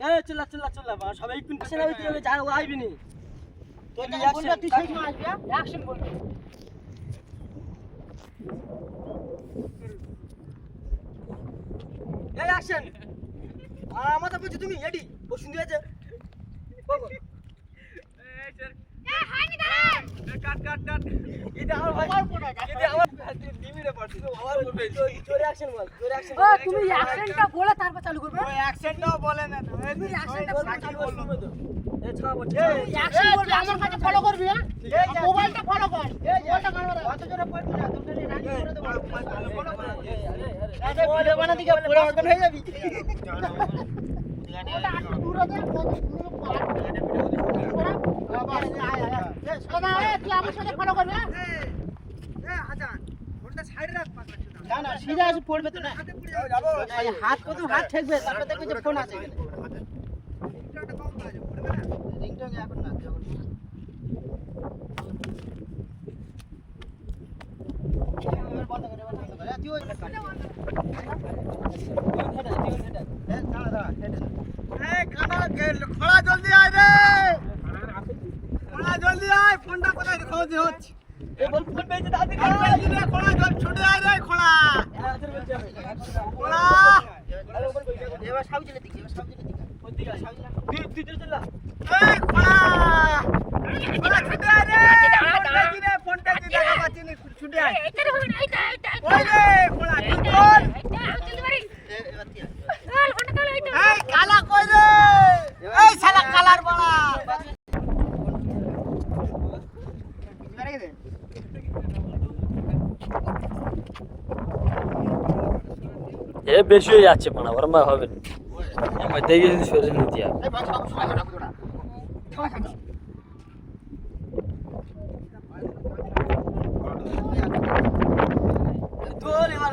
এ চলা চলা চলা বা সবাই কোন পিছনে হবে তুই যা ও আইবি নি। তোর যখন তুই সেই সময় আসবি হ্যাঁ? Action বলবি। এই অ্যাকশন। আমাদের বলছি তুমি এডি ও শুনতে আছে বলো কাট কাট কাট। এটা আমার ভাই এটা আমার ডিমিরে পড়ছে আমার বলবে জোরে অ্যাকশন বল জোরে অ্যাকশন ও, তুমি অ্যাকশনটা বলে তারপর চালু করবে ওই অ্যাকশনটাও বলে না তুমি তো এ বলছে অ্যাকশন বলবি আমার কাছে ফলো করবি মোবাইলটা ফলো কর মোবাইলটা মারবে অত জোরে পড়বি না জন্য রাজি করে দেবো আরে ভিডিও বানা দিকে পুরো অর্গান হয়ে যাবি ওটা একটু দূরে দে সদা এ তুই আমার সাথে ফলো করবি হ্যাঁ না। না সিধা এসে পড়বে তো না? হাত কত হাত ঠেকবে তারপর দেখবে যে ফোন আছে। এখানে এখন না। যখন বন্ধ করে বন্ধ করে। তুই ওই কাট। এ দাঁড়া দাঁড়া হেডে খোলা জলদি আয় রে! খোলা জলদি আয় ফোনটা কোথায় খোঁজ হচ্ছে এ বল ফোন পেয়েছে দাদি রে খোলা জল ছুটে আয় রে খোলা। খোলা। এবার সাউজিলে দিকে এবার সাউজিলে দিকে। ওদিকে আয়। সাউজিলে তুই তুই তুই চল এই খোলা। খোলা ছুটে আয় রে ফোন রে ফোন পেয়েছি দেখা পাচ্ছি নি ছুটে আয়। ওই রে খোলা তুই চল এ এবার তুই এই কালা কই রে? এই শালা কালার বড়া। দে এ বেশি হয়ে যাচ্ছে মানে ওরম হবে আমার দেখে যদি সরে নিতে তোল এবার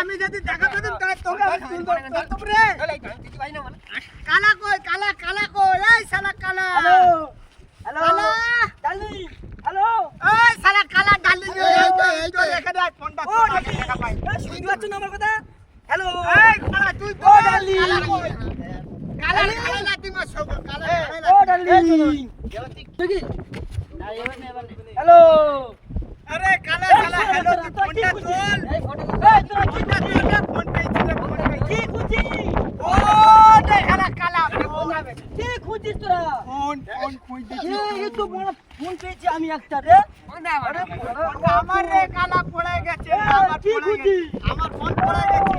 আমি যদি দেখা পেতাম তাহলে তোকে আমি তুলতো তুলতো রে। মানে। কালা কই কালা কালা কই এই শালা কালা। হ্যালো হ্যালো কালা ডালি হ্যালো এই শালা কালা ডালি এই তো এই তো এখানে আয় ফোনটা ও ডালি দেখা পাই এই শুনতে পাচ্ছ না আমার কথা? হ্যালো তুই তো ডালি কালা কই? কালা কালা লাতি মাছ সব কালা ও ডালি তুই তুই হ্যালো আরে কালা কালা হ্যালো তুই ফোনটা তোল। এই তোরা কি করছিস? রে ফোন পেয়েছিস রে ফোন পেয়েছিস। কি খুঁজিস ও দে কালা কালা কি খুঁজিস তোরা? ফোন ফোন খুঁজিস এই তো বড় ফোন পেয়েছি আমি একটা রে। আমার রে কালা পড়ে গেছে আমার ফোন পড়ে গেছে।